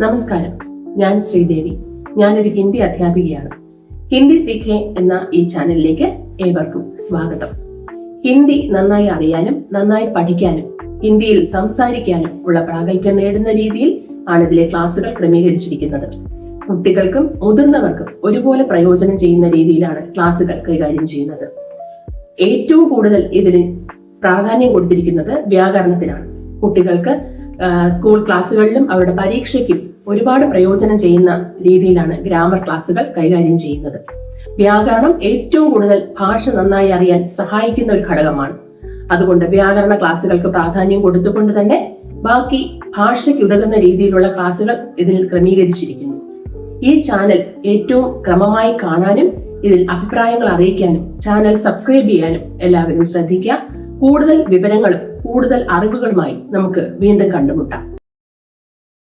നമസ്കാരം. ഞാൻ ശ്രീദേവി. ഞാനൊരു ഹിന്ദി അധ്യാപികയാണ്. ഹിന്ദി സീഖെ എന്ന ഈ ചാനലിലേക്ക് ഏവർക്കും സ്വാഗതം. ഹിന്ദി നന്നായി അറിയാനും നന്നായി പഠിക്കാനും ഹിന്ദിയിൽ സംസാരിക്കാനും ഉള്ള പ്രാഗൽഭ്യം നേടുന്ന രീതിയിൽ ആണ് ഇതിലെ ക്ലാസുകൾ ക്രമീകരിച്ചിരിക്കുന്നത്. കുട്ടികൾക്കും മുതിർന്നവർക്കും ഒരുപോലെ പ്രയോജനം ചെയ്യുന്ന രീതിയിലാണ് ക്ലാസുകൾ കൈകാര്യം ചെയ്യുന്നത്. ഏറ്റവും കൂടുതൽ ഇതിന് പ്രാധാന്യം കൊടുത്തിരിക്കുന്നത് വ്യാകരണത്തിനാണ്. കുട്ടികൾക്ക് സ്കൂൾ ക്ലാസ്സുകളിലും അവരുടെ പരീക്ഷയ്ക്കും ഒരുപാട് പ്രയോജനം ചെയ്യുന്ന രീതിയിലാണ് ഗ്രാമർ ക്ലാസ്സുകൾ കൈകാര്യം ചെയ്യുന്നത്. വ്യാകരണം ഏറ്റവും കൂടുതൽ ഭാഷ നന്നായി അറിയാൻ സഹായിക്കുന്ന ഒരു ഘടകമാണ്. അതുകൊണ്ട് വ്യാകരണ ക്ലാസ്സുകൾക്ക് പ്രാധാന്യം കൊടുത്തുകൊണ്ട് തന്നെ ബാക്കി ഭാഷയ്ക്ക് ഉതകുന്ന രീതിയിലുള്ള ക്ലാസ്സുകൾ ഇതിൽ ക്രമീകരിച്ചിരിക്കുന്നു. ഈ ചാനൽ ഏറ്റവും ക്രമമായി കാണാനും ഇതിൽ അഭിപ്രായങ്ങൾ അറിയിക്കാനും ചാനൽ സബ്സ്ക്രൈബ് ചെയ്യാനും എല്ലാവരും ശ്രദ്ധിക്കുക. കൂടുതൽ വിവരങ്ങളും കൂടുതൽ അറിവുകളുമായി നമുക്ക് വീണ്ടും കണ്ടുമുട്ടാം.